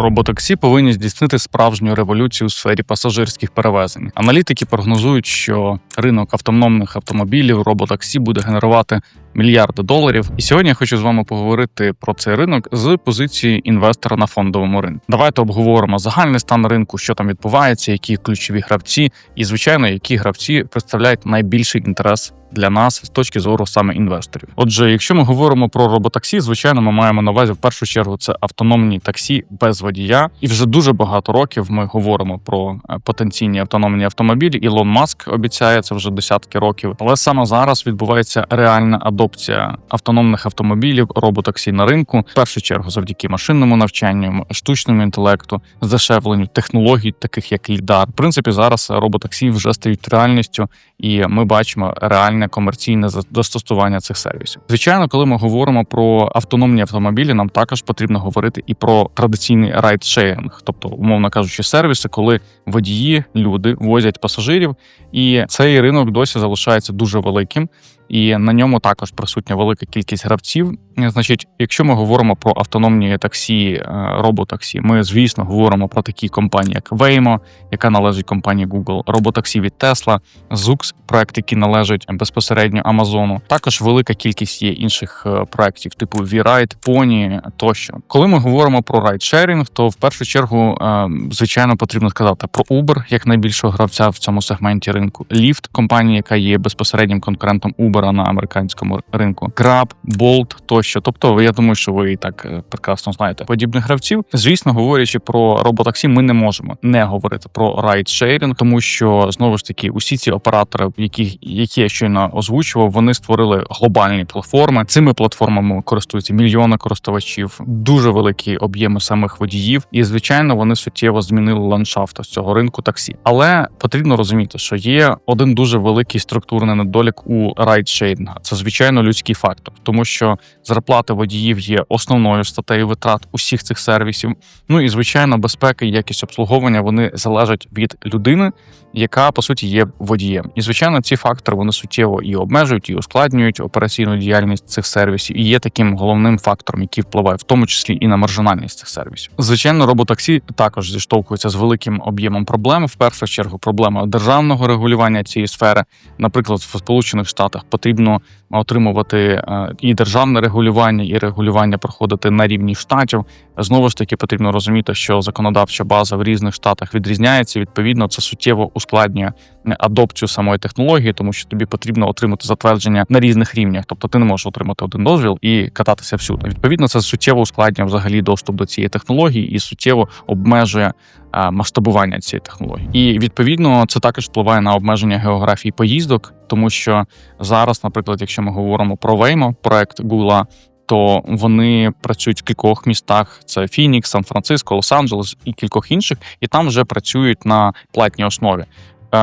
Роботаксі повинні здійснити справжню революцію у сфері пасажирських перевезень. Аналітики прогнозують, що ринок автономних автомобілів роботаксі буде генерувати мільярди доларів. І сьогодні я хочу з вами поговорити про цей ринок з позиції інвестора на фондовому ринку. Давайте обговоримо загальний стан ринку, що там відбувається, які ключові гравці, і звичайно, які гравці представляють найбільший інтерес. Для нас з точки зору саме інвесторів. Отже, якщо ми говоримо про роботаксі, звичайно, ми маємо на увазі в першу чергу це автономні таксі без водія, і вже дуже багато років ми говоримо про е, потенційні автономні автомобілі. Ілон Маск обіцяє це вже десятки років. Але саме зараз відбувається реальна адопція автономних автомобілів, роботаксі на ринку. В першу чергу завдяки машинному навчанню, штучному інтелекту, здешевленню технологій, таких як лідар. В принципі, зараз роботаксі вже стають реальністю, і ми бачимо реальне комерційне застосування цих сервісів. Звичайно, коли ми говоримо про автономні автомобілі, нам також потрібно говорити і про традиційний райдшеринг, тобто, умовно кажучи, сервіси, коли водії, люди возять пасажирів, і цей ринок досі залишається дуже великим. І на ньому також присутня велика кількість гравців. Значить, якщо ми говоримо про автономні таксі, е, роботаксі, ми звісно говоримо про такі компанії, як Waymo, яка належить компанії Google, роботаксі від Tesla, Zoox, проект, який належить безпосередньо Амазону. Також велика кількість є інших е, проектів, типу V-Ride, Pony тощо. Коли ми говоримо про райдшерінг, то в першу чергу, е, звичайно, потрібно сказати про Uber, як найбільшого гравця в цьому сегменті ринку. Lyft, компанія, яка є безпосереднім конкурентом Uber на американському ринку, Grab, Bolt тощо. Тобто, я думаю, що ви і так е, прекрасно знаєте подібних гравців. Звісно, говорячи про роботаксі, ми не можемо не говорити про райдшерінг, тому що знову ж таки усі ці оператори, які, які я щойно озвучував, вони створили глобальні платформи. Цими платформами користуються мільйони користувачів, дуже великі об'єми самих водіїв, і звичайно, вони суттєво змінили ландшафт з цього ринку таксі. Але потрібно розуміти, що є один дуже великий структурний недолік у райдшерінга. Це звичайно людський фактор, тому що зарплати водіїв є основною статтею витрат усіх цих сервісів. Ну і звичайно, безпека і якість обслуговування вони залежать від людини, яка по суті є водієм. І звичайно, ці фактори вони суттєво і обмежують, і ускладнюють операційну діяльність цих сервісів, і є таким головним фактором, який впливає в тому числі і на маржинальність цих сервісів. Звичайно, роботаксі також зіштовхується з великим об'ємом проблем. В першу чергу, проблема державного регулювання цієї сфери, наприклад, в Сполучених Штатах потрібно отримувати е, і державне регулювання, і регулювання проходити на рівні штатів. Знову ж таки, потрібно розуміти, що законодавча база в різних штатах відрізняється. Відповідно, це суттєво ускладнює адопцію самої технології, тому що тобі потрібно отримати затвердження на різних рівнях. Тобто ти не можеш отримати один дозвіл і кататися всюди. Відповідно, це суттєво ускладнює взагалі доступ до цієї технології і суттєво обмежує масштабування цієї технології. І відповідно це також впливає на обмеження географії поїздок, тому що зараз, наприклад, якщо ми говоримо про Waymo, проект Google, то вони працюють в кількох містах: це Фінікс, Сан-Франциско, Лос-Анджелес і кількох інших, і там вже працюють на платній основі.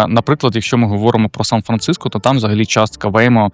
Наприклад, якщо ми говоримо про Сан-Франциско, то там взагалі частка Waymo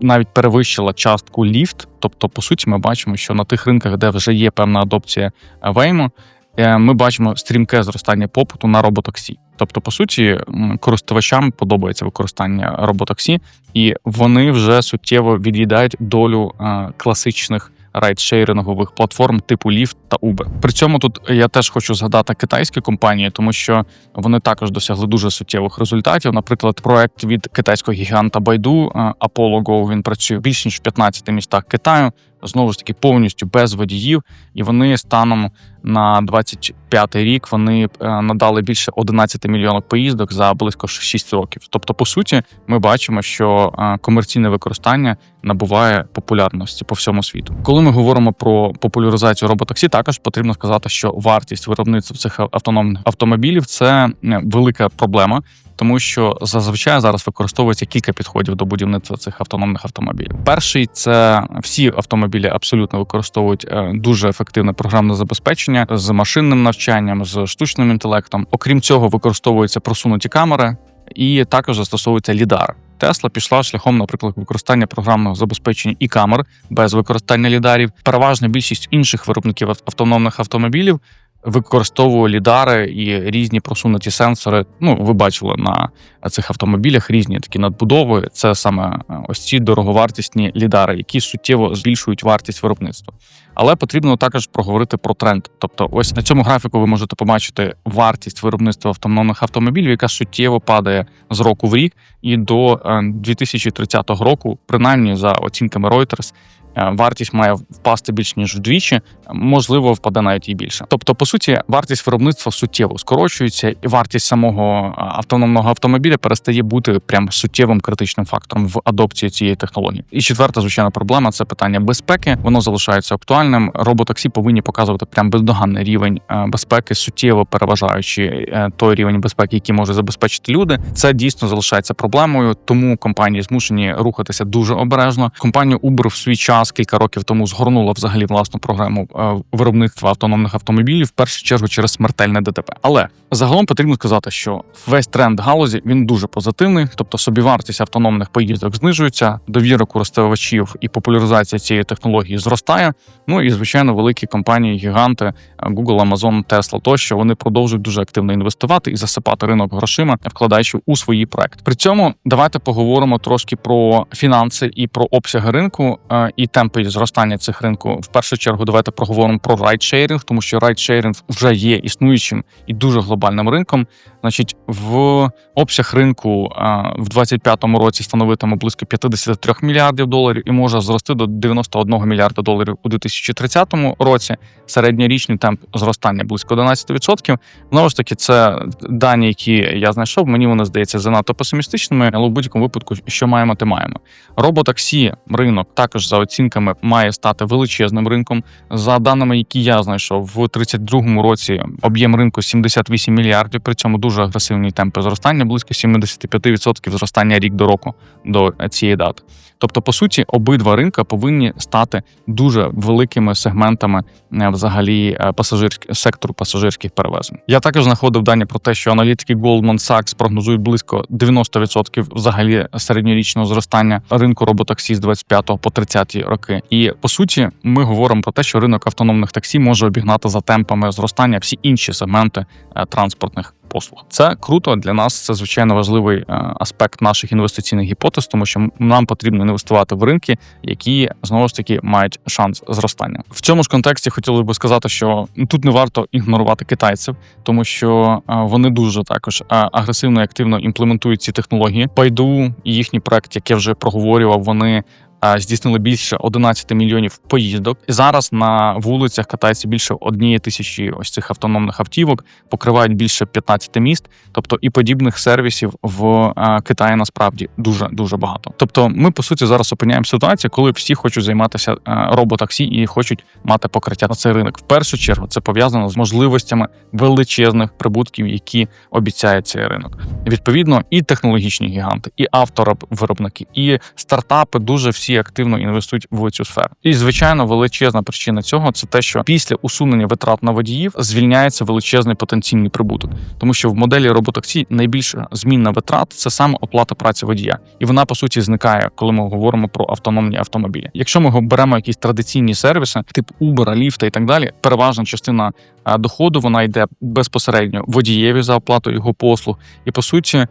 навіть перевищила частку ліфт. Тобто, по суті, ми бачимо, що на тих ринках, де вже є певна адопція Е, ми бачимо стрімке зростання попиту на роботаксі. Тобто, по суті, користувачам подобається використання роботаксі, і вони вже суттєво від'їдають долю е, класичних райдшейрингових платформ типу Lyft та Uber. При цьому тут я теж хочу згадати китайські компанії, тому що вони також досягли дуже суттєвих результатів. Наприклад, проект від китайського гіганта Baidu е, Apollo Go, він працює більш ніж в 15 містах Китаю знову ж таки повністю без водіїв, і вони станом на 25-й рік вони е, надали більше 11 мільйонів поїздок за близько 6 років. Тобто, по суті, ми бачимо, що е, комерційне використання набуває популярності по всьому світу. Коли ми говоримо про популяризацію роботаксі, також потрібно сказати, що вартість виробництва цих автономних автомобілів це велика проблема тому що зазвичай зараз використовується кілька підходів до будівництва цих автономних автомобілів. Перший це всі автомобілі абсолютно використовують е, дуже ефективне програмне забезпечення з машинним навчанням, з штучним інтелектом. Окрім цього, використовуються просунуті камери і також застосовується лідар. Тесла пішла шляхом, наприклад, використання програмного забезпечення і камер без використання лідарів. Переважна більшість інших виробників автономних автомобілів використовує лідари і різні просунуті сенсори. Ну, ви бачили на цих автомобілях різні такі надбудови. Це саме е, ось ці дороговартісні лідари, які суттєво збільшують вартість виробництва. Але потрібно також проговорити про тренд. Тобто, ось на цьому графіку ви можете побачити вартість виробництва автономних автомобілів, яка суттєво падає з року в рік, і до е, 2030 року, принаймні за оцінками Reuters, е, вартість має впасти більш ніж вдвічі, можливо, впаде навіть і більше. Тобто, по суті, вартість виробництва суттєво скорочується, і вартість самого автономного автомобіля перестає бути прям суттєвим критичним фактором в адопції цієї технології. І четверта, звичайна проблема це питання безпеки. Воно залишається актуальним. Роботаксі повинні показувати прям бездоганний рівень е, безпеки, суттєво переважаючи е, той рівень безпеки, який може забезпечити люди. Це дійсно залишається проблемою, тому компанії змушені рухатися дуже обережно. Компанія Uber в свій час кілька років тому згорнула взагалі власну програму виробництва автономних автомобілів в першу чергу через смертельне ДТП. Але загалом потрібно сказати, що весь тренд галузі він дуже позитивний, тобто собівартість автономних поїздок знижується, довіра користувачів і популяризація цієї технології зростає. Ну і звичайно, великі компанії, гіганти Google, Amazon, Tesla тощо вони продовжують дуже активно інвестувати і засипати ринок грошима, вкладаючи у свої проекти. При цьому давайте поговоримо трошки про фінанси і про обсяги ринку е, і темпи зростання цих ринку. В першу чергу давайте проговоримо про райдшерінг, тому що райдшерінг вже є існуючим і дуже глобальним ринком. Значить, в обсяг ринку в 2025 році становитиме близько 53 мільярдів доларів і може зрости до 91 мільярда доларів у 2030 році. Середньорічний темп зростання близько 11%. Знову ж таки, це дані, які я знайшов. Мені вони здається занадто песимістичними, але в будь-якому випадку, що маємо, те маємо. Роботаксі ринок також за оцінками має стати величезним ринком. За даними, які я знайшов, в 32-му році об'єм ринку 78 мільярдів. При цьому дуже агресивні темпи зростання, близько 75% зростання рік до року до цієї дати. Тобто, по суті, обидва ринка повинні стати дуже великими сегментами е, взагалі е, пасажирських сектору пасажирських перевезень. Я також знаходив дані про те, що аналітики Goldman Sachs прогнозують близько 90% взагалі середньорічного зростання ринку роботаксі з 25 по 30 роки. І по суті, ми говоримо про те, що ринок автономних таксі може обігнати за темпами зростання всі інші сегменти е, транспортних послуг. Це круто для нас. Це звичайно важливий е, аспект наших інвестиційних гіпотез, тому що нам потрібно інвестувати в ринки, які знову ж таки мають шанс зростання. В цьому ж контексті хотілося би сказати, що тут не варто ігнорувати китайців, тому що е, вони дуже також агресивно і активно імплементують ці технології. Байду їхній проект, як я вже проговорював, вони здійснили більше 11 мільйонів поїздок. Зараз на вулицях катається більше однієї тисячі ось цих автономних автівок, покривають більше 15 міст. Тобто і подібних сервісів в Китаї насправді дуже дуже багато. Тобто, ми по суті зараз опиняємо ситуацію, коли всі хочуть займатися роботаксі і хочуть мати покриття на цей ринок. В першу чергу це пов'язано з можливостями величезних прибутків, які обіцяє цей ринок. Відповідно, і технологічні гіганти, і авторовиробники, і стартапи дуже всі активно інвестують в цю сферу. І звичайно, величезна причина цього це те, що після усунення витрат на водіїв звільняється величезний потенційний прибуток, тому що в моделі роботаксі найбільша змінна витрат це саме оплата праці водія, і вона по суті зникає, коли ми говоримо про автономні автомобілі. Якщо ми беремо якісь традиційні сервіси, тип Uber, ліфта і так далі, переважна частина доходу вона йде безпосередньо водієві за оплату його послуг, і по суті.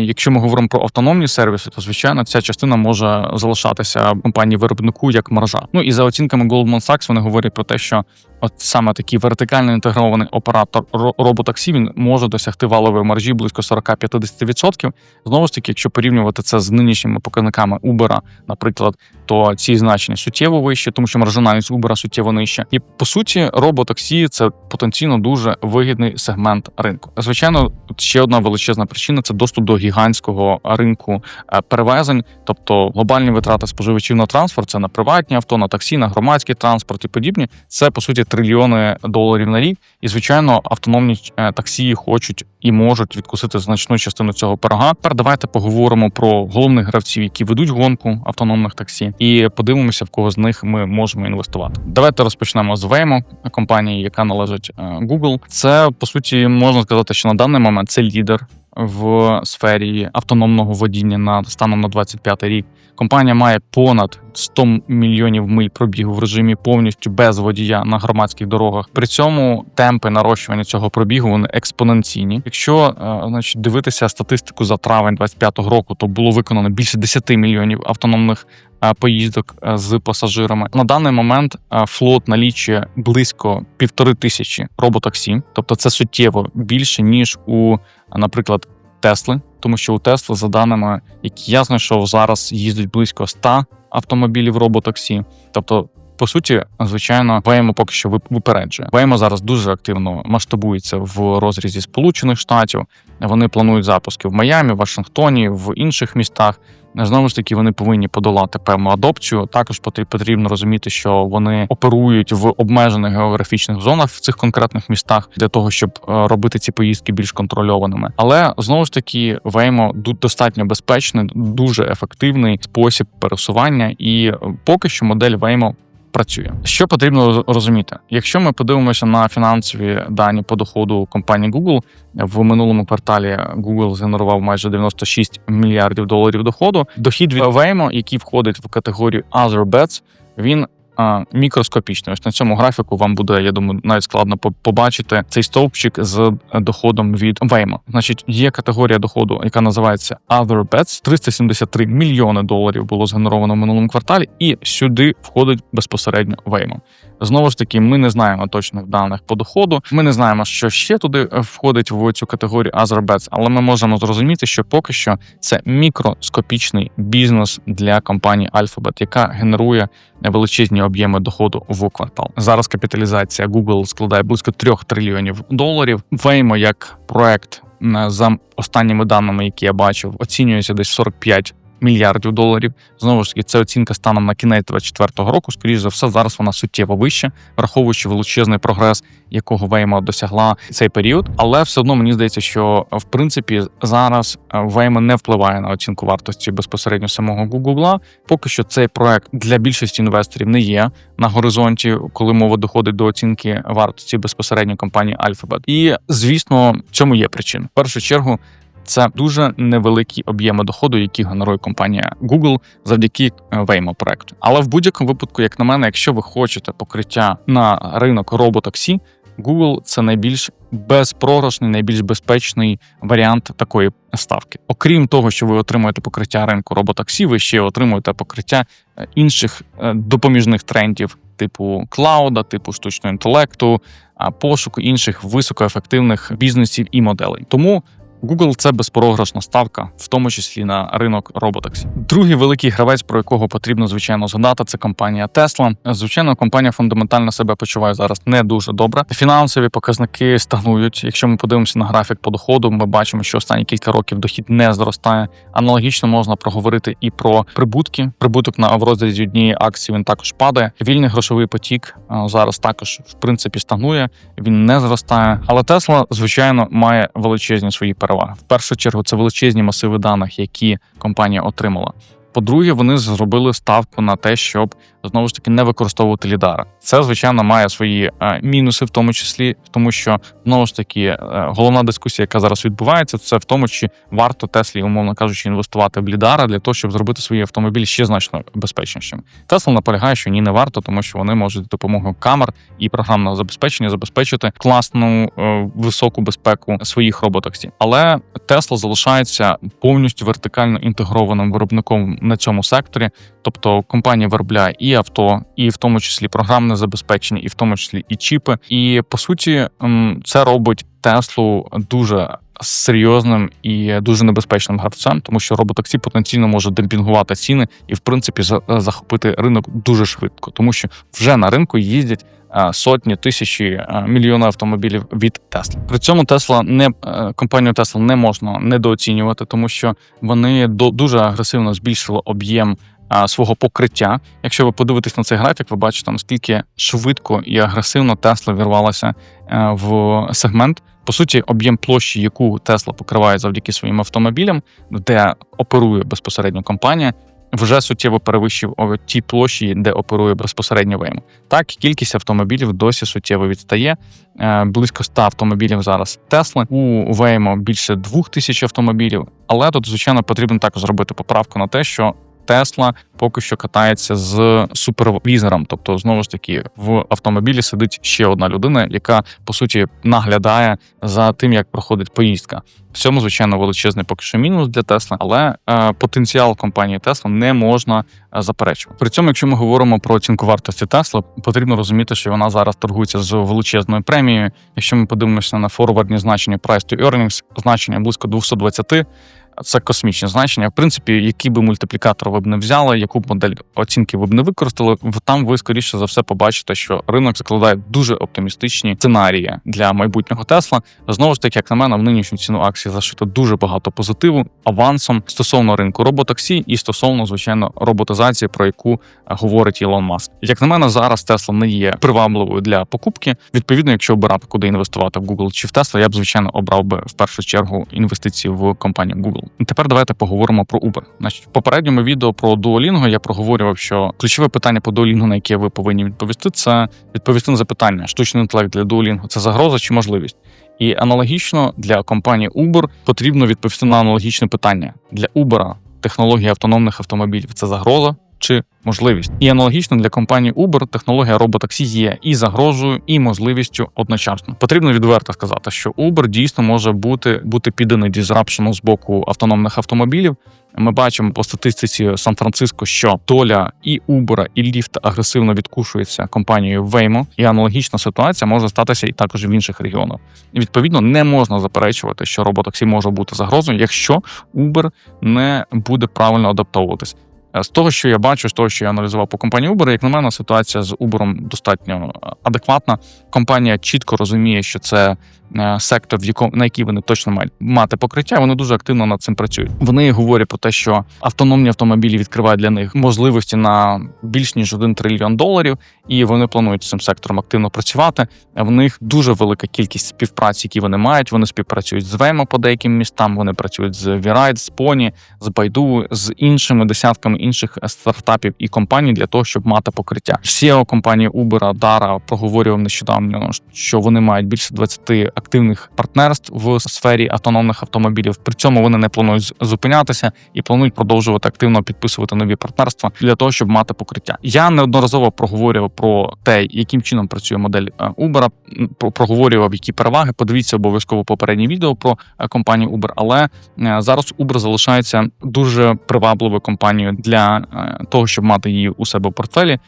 Якщо ми говоримо про автономні сервіси, то звичайно ця частина може залишатися компанії виробнику як маржа. Ну і за оцінками Goldman Sachs вони говорять про те, що от саме такий вертикально інтегрований оператор роботаксі він може досягти валової маржі близько 40-50%. Знову ж таки, якщо порівнювати це з нинішніми показниками Uber, наприклад, то ці значення суттєво вищі, тому що маржинальність Uber суттєво нижча. І по суті, роботаксі це потенційно дуже вигідний сегмент ринку. Звичайно, ще одна величезна причина це доступ до гігантського ринку е, перевезень, тобто глобальні витрати споживачів на транспорт, це на приватні авто, на таксі, на громадський транспорт і подібні. Це по суті трильйони доларів на рік. І звичайно, автономні е, таксі хочуть і можуть відкусити значну частину цього пирога. Тепер давайте поговоримо про головних гравців, які ведуть гонку автономних таксі, і подивимося, в кого з них ми можемо інвестувати. Давайте розпочнемо з Waymo, компанії, яка належить е, Google. Це по суті можна сказати, що на даний момент це лідер в сфері автономного водіння на станом на 25 рік. Компанія має понад 100 мільйонів миль пробігу в режимі повністю без водія на громадських дорогах. При цьому темпи нарощування цього пробігу вони експоненційні. Якщо е, значить дивитися статистику за травень 25-го року, то було виконано більше 10 мільйонів автономних е, поїздок е, з пасажирами. На даний момент флот налічує близько півтори тисячі роботаксі, тобто це суттєво більше ніж у, наприклад, Тесли, тому що у Тесла, за даними, які я знайшов, зараз їздить близько 100 автомобілів роботаксі. Тобто, по суті, звичайно, Waymo поки що випереджує. Waymo зараз дуже активно масштабується в розрізі Сполучених Штатів. Вони планують запуски в Майамі, Вашингтоні, в інших містах. Знову ж таки, вони повинні подолати певну адопцію. Також потрі- потрібно розуміти, що вони оперують в обмежених географічних зонах в цих конкретних містах для того, щоб е, робити ці поїздки більш контрольованими. Але знову ж таки, ду- достатньо безпечний, дуже ефективний спосіб пересування, і е, поки що модель Waymo працює. Що потрібно роз- розуміти? Якщо ми подивимося на фінансові дані по доходу компанії Google, в минулому кварталі Google згенерував майже 96 мільярдів доларів доходу. Дохід від Waymo, який входить в категорію Other Bets, він мікроскопічний. Ось на цьому графіку вам буде, я думаю, навіть складно побачити цей стовпчик з доходом від Вейма. Значить, є категорія доходу, яка називається Other Bets. 373 мільйони доларів було згенеровано в минулому кварталі, і сюди входить безпосередньо Waymo. Знову ж таки, ми не знаємо точних даних по доходу. Ми не знаємо, що ще туди е, входить в цю категорію Bets, але ми можемо зрозуміти, що поки що це мікроскопічний бізнес для компанії Alphabet, яка генерує величезні об'єми доходу в квартал. Зараз капіталізація Google складає близько 3 трильйонів доларів. Waymo як проект за останніми даними, які я бачив, оцінюється десь в 45 мільярдів доларів. Знову ж таки, це оцінка станом на кінець 2024 року. Скоріше за все, зараз вона суттєво вища, враховуючи величезний прогрес, якого Waymo досягла цей період. Але все одно мені здається, що в принципі зараз е, Waymo не впливає на оцінку вартості безпосередньо самого Google. Поки що цей проект для більшості інвесторів не є на горизонті, коли мова доходить до оцінки вартості безпосередньо компанії Alphabet. І звісно, в цьому є причина. В першу чергу. Це дуже невеликі об'єми доходу, які генерує компанія Google завдяки е, Waymo проекту. Але в будь-якому випадку, як на мене, якщо ви хочете покриття на ринок роботаксі, Google це найбільш безпрограшний, найбільш безпечний варіант такої ставки. Окрім того, що ви отримуєте покриття ринку роботаксі, ви ще отримуєте покриття е, інших е, допоміжних трендів, типу клауда, типу штучного інтелекту, пошуку інших високоефективних бізнесів і моделей. Тому Google це безпрограшна ставка, в тому числі на ринок роботаксі. Другий великий гравець, про якого потрібно звичайно згадати, це компанія Tesla. Звичайно, компанія фундаментально себе почуває зараз не дуже добре. Фінансові показники стагнують. Якщо ми подивимося на графік по доходу, ми бачимо, що останні кілька років дохід не зростає. Аналогічно можна проговорити і про прибутки. Прибуток на в розрізі однієї акції він також падає. Вільний грошовий потік зараз також в принципі стагнує. Він не зростає. Але Tesla, звичайно, має величезні свої переваги. В першу чергу це величезні масиви даних, які компанія отримала. По-друге, вони зробили ставку на те, щоб знову ж таки не використовувати лідара. Це звичайно має свої е, мінуси, в тому числі, тому що знову ж таки е, головна дискусія, яка зараз відбувається, це в тому, чи варто Теслі, умовно кажучи, інвестувати в лідара для того, щоб зробити свої автомобілі ще значно безпечнішими. Тесла наполягає, що ні, не варто, тому що вони можуть допомогою камер і програмного забезпечення забезпечити класну е, високу безпеку своїх роботаксі. Але Тесла залишається повністю вертикально інтегрованим виробником на цьому секторі. Тобто компанія виробляє і авто, і в тому числі програмне забезпечення, і в тому числі і чіпи. І по суті, це робить Теслу дуже серйозним і дуже небезпечним гравцем, тому що роботаксі потенційно може демпінгувати ціни і, в принципі, за- захопити ринок дуже швидко, тому що вже на ринку їздять. Е, Сотні тисячі е, мільйони автомобілів від Тесла. При цьому Тесла не е, компанію Тесла не можна недооцінювати, тому що вони дуже агресивно збільшили об'єм свого покриття. Якщо ви подивитесь на цей графік, ви бачите наскільки швидко і агресивно Тесла вірвалася в сегмент. По суті, об'єм площі, яку Тесла покриває завдяки своїм автомобілям, де оперує безпосередньо компанія. Вже суттєво перевищив ті площі, де оперує безпосередньо ВМ. Так, кількість автомобілів досі суттєво відстає. Е, Близько 100 автомобілів зараз Тесли. У Веймо більше 2000 автомобілів. Але тут, звичайно, потрібно також зробити поправку на те, що Тесла поки що катається з супервізором. Тобто, знову ж таки, в автомобілі сидить ще одна людина, яка по суті наглядає за тим, як проходить поїздка. В цьому, звичайно, величезний поки що мінус для Тесла, але е, потенціал компанії Тесла не можна е, заперечувати. При цьому, якщо ми говоримо про оцінку вартості Тесла, потрібно розуміти, що вона зараз торгується з величезною премією. Якщо ми подивимося на форвардні значення price to earnings, значення близько 220, це космічне значення. В принципі, який би мультиплікатор ви б не взяли, яку б модель оцінки ви б не використали, там ви скоріше за все побачите, що ринок закладає дуже оптимістичні сценарії для майбутнього Тесла. Знову ж таки, як на мене, в нинішню ціну акції зашито дуже багато позитиву авансом стосовно ринку роботаксі і стосовно звичайно роботизації, про яку говорить Ілон Маск. Як на мене, зараз Тесла не є привабливою для покупки. Відповідно, якщо обирати, куди інвестувати в Google чи в Tesla, я б звичайно обрав би в першу чергу інвестиції в компанію Google. Тепер давайте поговоримо про Uber. Значить, в попередньому відео про Duolingo я проговорював, що ключове питання по Duolingo, на яке ви повинні відповісти, це відповісти на запитання: штучний інтелект для Duolingo – це загроза чи можливість? І аналогічно для компанії Uber потрібно відповісти на аналогічне питання для Uber технологія автономних автомобілів це загроза чи можливість. І аналогічно для компанії Uber технологія роботаксі є і загрозою, і можливістю одночасно. Потрібно відверто сказати, що Uber дійсно може бути бути підданий дізрапшену з боку автономних автомобілів. Ми бачимо по статистиці Сан-Франциско, що доля і Uber, і Lyft агресивно відкушується компанією Waymo, і аналогічна ситуація може статися і також в інших регіонах. І відповідно не можна заперечувати, що роботаксі може бути загрозою, якщо Uber не буде правильно адаптовуватись. Е, З того, що я бачу, з того, що я аналізував по компанії Uber, як на мене, ситуація з Uber достатньо е, адекватна. Компанія чітко розуміє, що це сектор, в якому на який вони точно мають мати покриття. Вони дуже активно над цим працюють. Вони говорять про те, що автономні автомобілі відкривають для них можливості на більш ніж 1 трильйон доларів, і вони планують цим сектором активно працювати. В них дуже велика кількість співпраці, які вони мають. Вони співпрацюють з Waymo по деяким містам. Вони працюють з V-Ride, з Pony, з Baidu, з іншими десятками інших стартапів і компаній для того, щоб мати покриття. CEO компанії Uber Dara проговорював нещодавно, що вони мають більше 20 активних партнерств в сфері автономних автомобілів. При цьому вони не планують зупинятися і планують продовжувати активно підписувати нові партнерства для того, щоб мати покриття. Я неодноразово проговорював про те, яким чином працює модель е, Uber, проговорював які переваги. Подивіться обов'язково попереднє відео про е, компанію Uber. Але е, зараз Uber залишається дуже привабливою компанією для того, щоб мати її у себе в портфелі.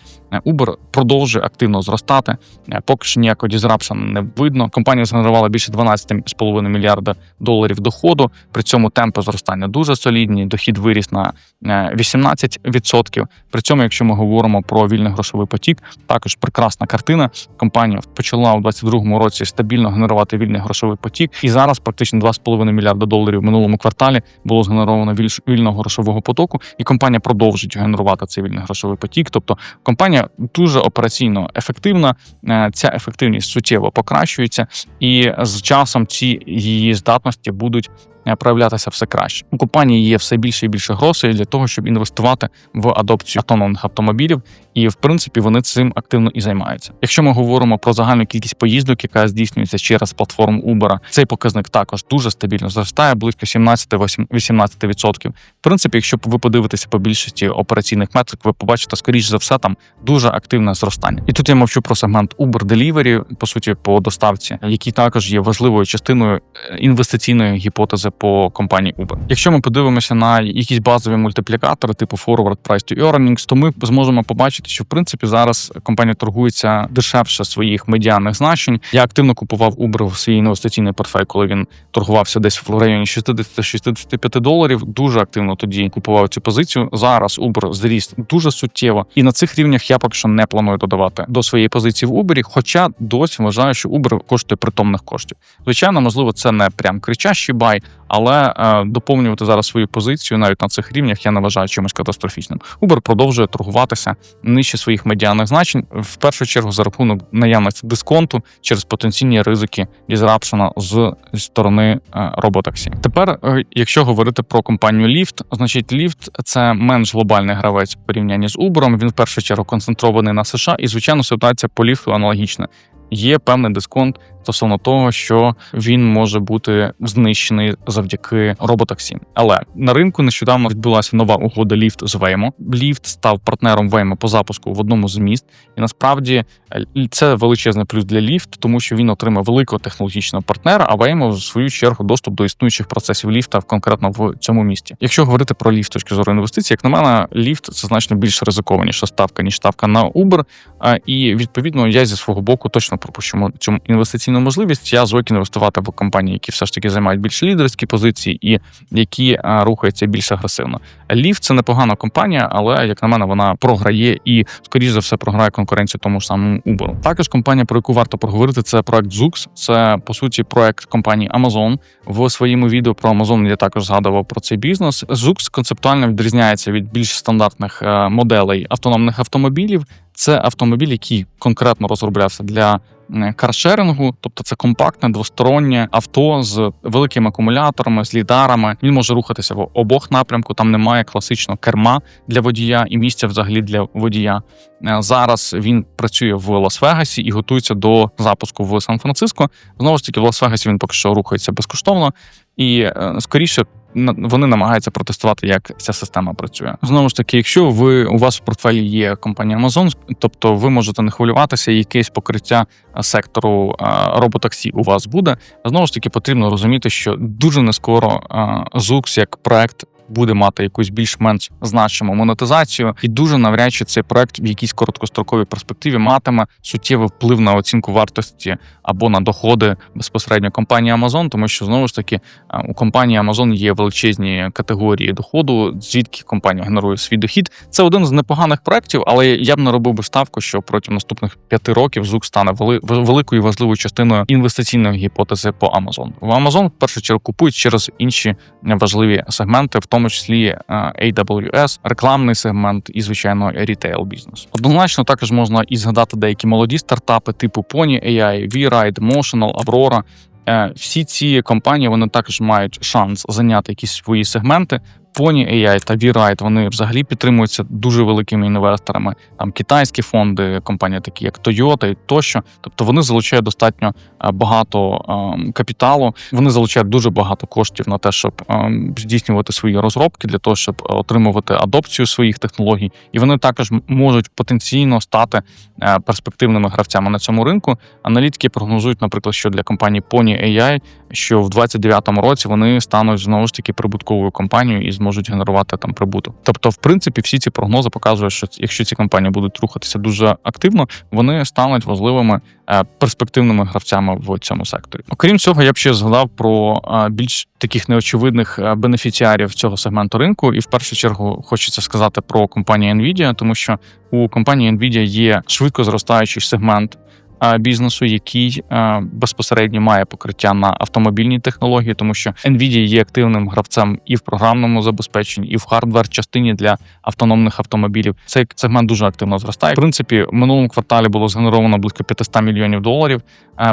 Uber продовжує активно зростати. Поки що ніякого дізрапшена не видно. Компанія згенерувала більше 12,5 мільярда доларів доходу. При цьому темпи зростання дуже солідні. Дохід виріс на е, 18%. При цьому, якщо ми говоримо про вільний грошовий потік, також прекрасна картина. Компанія почала у 2022 році стабільно генерувати вільний грошовий потік, і зараз практично 2,5 мільярда доларів в минулому кварталі було згенеровано вільного грошового потоку, і компанія продовжить генерувати цей вільний грошовий потік. Тобто компанія дуже операційно ефективна. е, Ця ефективність суттєво покращується, і з часом ці її здатності будуть проявлятися все краще. У компанії є все більше і більше грошей для того, щоб інвестувати в адопцію автономних автомобілів, і в принципі вони цим активно і займаються. Якщо ми говоримо про загальну кількість поїздок, яка здійснюється через платформу Uber, цей показник також дуже стабільно зростає, близько 17-18%. В принципі, якщо ви подивитеся по більшості операційних метрик, ви побачите, скоріш за все, там дуже активне зростання. І тут я мовчу про сегмент Uber Delivery, по суті, по доставці, який також є важливою частиною е, інвестиційної гіпотези по компанії Uber. Якщо ми подивимося на якісь базові мультиплікатори, типу Forward Price to Earnings, то ми зможемо побачити, що в принципі зараз компанія торгується дешевше своїх медіаних значень. Я активно купував Uber в свій інвестиційний портфель, коли він торгувався десь в районі 60-65 доларів. Дуже активно тоді купував цю позицію. Зараз Uber зріс дуже суттєво, і на цих рівнях я поки що не планую додавати до своєї позиції в Uber, хоча досі вважаю, що Uber коштує притомних коштів. Звичайно, можливо, це не прям кричащий бай, але е, доповнювати зараз свою позицію навіть на цих рівнях я не вважаю чимось катастрофічним. Uber продовжує торгуватися нижче своїх медіаних значень, в першу чергу за рахунок наявності дисконту через потенційні ризики дізрапшена з сторони е, роботаксі. Тепер, е, якщо говорити про компанію Lyft, значить Lyft – це менш глобальний гравець в порівнянні з Uber. Він в першу чергу концентрований на США, і звичайно ситуація по Lyft аналогічна. Є певний дисконт стосовно того, що він може бути знищений завдяки роботаксі. Але на ринку нещодавно відбулася нова угода Lyft з Waymo. Lyft став партнером Waymo по запуску в одному з міст, і насправді е, це величезний плюс для Lyft, тому що він отримав великого технологічного партнера, а Waymo, в свою чергу доступ до існуючих процесів ліфта конкретно в цьому місті. Якщо говорити про ліфт з точки зору інвестицій, як на мене, ліфт це значно більш ризикованіша ставка ніж ставка на Uber. І відповідно я зі свого боку точно пропущу цю інвестиційну можливість. Я звик інвестувати в компанії, які все ж таки займають більш лідерські позиції і які а, рухаються більш агресивно. Ліфт це непогана компанія, але як на мене, вона програє і скоріш за все програє конкуренцію тому ж самому Uber. Також компанія, про яку варто проговорити, це проект Zux. Це по суті проект компанії Amazon. В своєму відео про Amazon я також згадував про цей бізнес. Zux концептуально відрізняється від більш стандартних е, моделей автономних автомобілів. Це автомобіль, який конкретно розроблявся для каршерингу, тобто це компактне двостороннє авто з великими акумуляторами, з лідарами. Він може рухатися в обох напрямку. Там немає класичного керма для водія і місця взагалі для водія. Е, зараз він працює в Лас-Вегасі і готується до запуску в Сан-Франциско. Знову ж таки, в Лас-Вегасі він поки що рухається безкоштовно і е, скоріше вони намагаються протестувати, як ця система працює. Знову ж таки, якщо ви у вас в портфелі є компанія Amazon, тобто ви можете не хвилюватися, якесь покриття сектору роботаксі у вас буде. Знову ж таки, потрібно розуміти, що дуже не скоро ZUX як проект буде мати якусь більш-менш значиму монетизацію, і дуже навряд чи цей проект в якійсь короткостроковій перспективі матиме суттєвий вплив на оцінку вартості або на доходи безпосередньо компанії Amazon, тому що знову ж таки у компанії Amazon є величезні категорії доходу, звідки компанія генерує свій дохід. Це один з непоганих проектів, але я б не робив би ставку, що протягом наступних п'яти років звук стане великою важливою частиною інвестиційної гіпотези по Amazon. В Amazon в першу чергу купують через інші важливі сегменти, в тому тому числі е, AWS, рекламний сегмент і звичайно рітейл бізнес. Однозначно також можна і згадати деякі молоді стартапи, типу Pony AI, VRide, Motional, Aurora. Е, всі ці компанії вони також мають шанс зайняти якісь свої сегменти, Pony AI та V-Ride, вони взагалі підтримуються дуже великими інвесторами. Там китайські фонди, компанії, такі як Toyota і тощо. Тобто вони залучають достатньо е, багато ем, капіталу. Вони залучають дуже багато коштів на те, щоб ем, здійснювати свої розробки для того, щоб отримувати адопцію своїх технологій, і вони також можуть потенційно стати е, перспективними гравцями на цьому ринку. Аналітики прогнозують, наприклад, що для компанії Pony AI, що в 29-му році вони стануть знову ж таки прибутковою компанією і зможуть генерувати там прибуток. Тобто, в принципі, всі ці прогнози показують, що якщо ці компанії будуть рухатися дуже активно, вони стануть важливими е, перспективними гравцями в цьому секторі. Окрім цього, я б ще згадав про е, більш таких неочевидних е, бенефіціарів цього сегменту ринку, і в першу чергу хочеться сказати про компанію Nvidia, тому що у компанії Nvidia є швидко зростаючий сегмент бізнесу, який безпосередньо має покриття на автомобільні технології, тому що Nvidia є активним гравцем і в програмному забезпеченні, і в хардвер частині для автономних автомобілів. Цей сегмент дуже активно зростає. В принципі, в минулому кварталі було згенеровано близько 500 мільйонів доларів.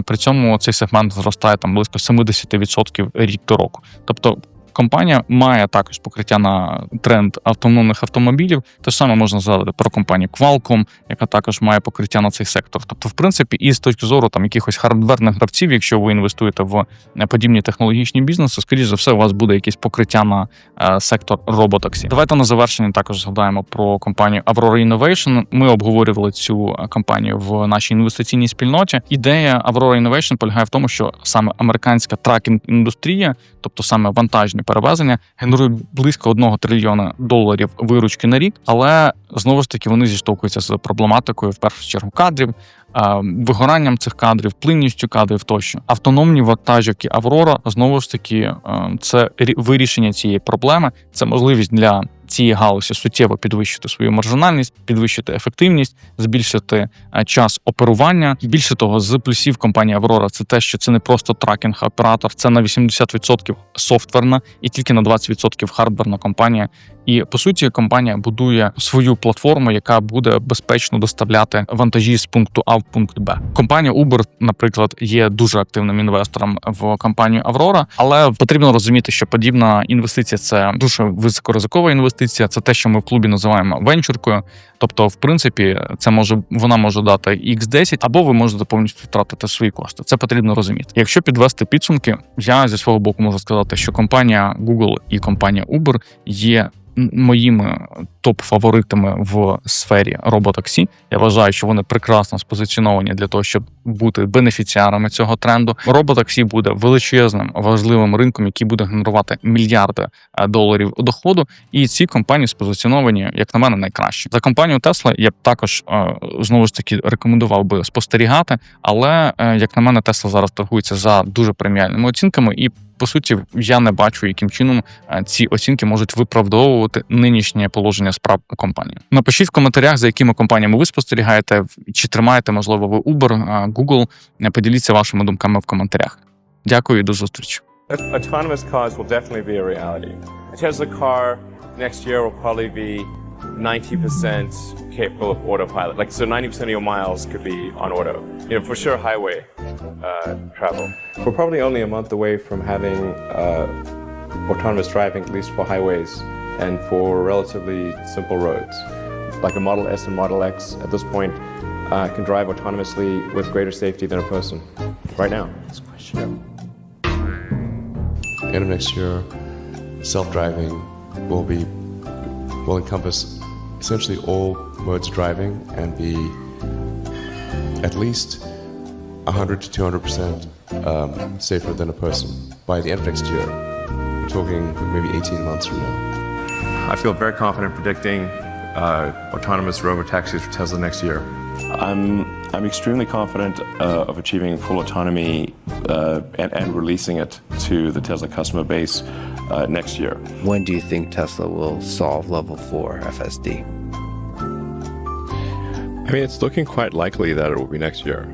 При цьому цей сегмент зростає там близько 70% рік до року. Тобто компанія має також покриття на тренд автономних автомобілів. Те ж саме можна згадати про компанію Qualcomm, яка також має покриття на цей сектор. Тобто, в принципі, і з точки зору там якихось хардверних гравців, якщо ви інвестуєте в подібні технологічні бізнеси, скоріш за все, у вас буде якесь покриття на е, сектор роботаксі. Давайте на завершення також згадаємо про компанію Aurora Innovation. Ми обговорювали цю компанію в нашій інвестиційній спільноті. Ідея Aurora Innovation полягає в тому, що саме американська тракінг індустрія, тобто саме вантажні перевезення генерують близько 1 трильйона доларів виручки на рік, але знову ж таки вони зіштовхуються з проблематикою в першу чергу кадрів, вигоранням цих кадрів, плинністю кадрів тощо. Автономні вантажівки Аврора знову ж таки це вирішення цієї проблеми, це можливість для цієї галузі суттєво підвищити свою маржинальність, підвищити ефективність, збільшити е, час оперування. Більше того, з плюсів компанії Аврора це те, що це не просто тракінг-оператор, це на 80% софтверна і тільки на 20% хардверна компанія. І по суті, компанія будує свою платформу, яка буде безпечно доставляти вантажі з пункту А в пункт Б. Компанія Uber, наприклад, є дуже активним інвестором в компанію Аврора, але потрібно розуміти, що подібна інвестиція це дуже високоризикова інвестиція. Це те, що ми в клубі називаємо венчуркою. Тобто, в принципі, це може вона може дати x10, або ви можете повністю втратити свої кошти. Це потрібно розуміти. Якщо підвести підсумки, я зі свого боку можу сказати, що компанія Google і компанія Uber є моїми топ-фаворитами в сфері роботаксі. Я вважаю, що вони прекрасно спозиціоновані для того, щоб бути бенефіціарами цього тренду. Роботаксі буде величезним важливим ринком, який буде генерувати мільярди е, доларів доходу. І ці компанії спозиціоновані, як на мене, найкраще. За компанію Tesla я б також е, знову ж таки рекомендував би спостерігати. Але е, як на мене, Tesla зараз торгується за дуже преміальними оцінками, і по суті, я не бачу, яким чином е, ці оцінки можуть виправдовувати нинішнє положення справ у компанії. Напишіть в коментарях, за якими компаніями ви спостерігаєте, чи тримаєте можливо ви Uber, е, Google. Е, Поділіться вашими думками в коментарях. Дякую і до зустрічі. Autonomous cars will definitely be a reality. Tesla car next year will probably be 90% capable of autopilot. Like, so 90% of your miles could be on auto. You know, for sure, highway uh, travel. We're probably only a month away from having uh, autonomous driving, at least for highways and for relatively simple roads. Like a Model S and Model X at this point uh, can drive autonomously with greater safety than a person. Right now. That's a question. end of next year, self-driving will be will encompass essentially all modes of driving and be at least 100 to 200 percent um, safer than a person by the end of next year. We're talking maybe 18 months from now. I feel very confident predicting uh, autonomous robotaxis for Tesla next year. I'm I'm extremely confident uh, of achieving full autonomy uh, and, and releasing it to the Tesla customer base uh, next year. When do you think Tesla will solve level 4 FSD? Mean, it's looking quite likely that it will be next year.